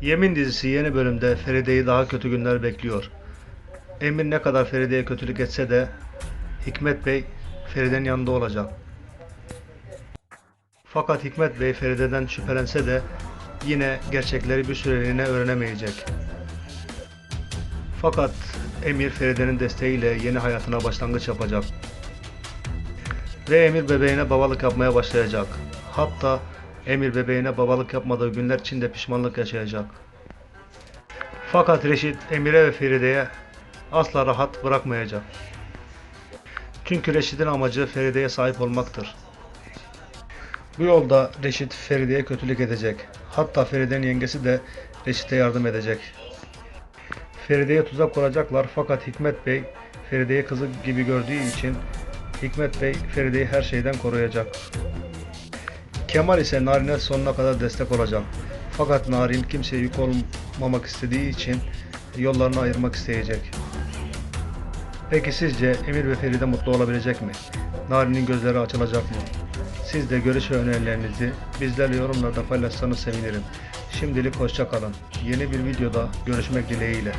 Yemin dizisi yeni bölümde Feride'yi daha kötü günler bekliyor. Emir ne kadar Feride'ye kötülük etse de Hikmet Bey Feride'nin yanında olacak. Fakat Hikmet Bey Feride'den şüphelense de yine gerçekleri bir süreliğine öğrenemeyecek. Fakat Emir Feride'nin desteğiyle yeni hayatına başlangıç yapacak. Ve Emir bebeğine babalık yapmaya başlayacak. Hatta Emir bebeğine babalık yapmadığı günler için de pişmanlık yaşayacak. Fakat Reşit Emir'e ve Feride'ye asla rahat bırakmayacak. Çünkü Reşit'in amacı Feride'ye sahip olmaktır. Bu yolda Reşit Feride'ye kötülük edecek. Hatta Feride'nin yengesi de Reşit'e yardım edecek. Feride'ye tuzak kuracaklar fakat Hikmet Bey Feride'yi kızı gibi gördüğü için Hikmet Bey Feride'yi her şeyden koruyacak. Kemal ise Narin'e sonuna kadar destek olacak. Fakat Narin kimseye yük olmamak istediği için yollarını ayırmak isteyecek. Peki sizce Emir ve Feride mutlu olabilecek mi? Narin'in gözleri açılacak mı? Siz de görüş ve önerilerinizi bizlerle yorumlarda paylaşsanız sevinirim. Şimdilik hoşça kalın. Yeni bir videoda görüşmek dileğiyle.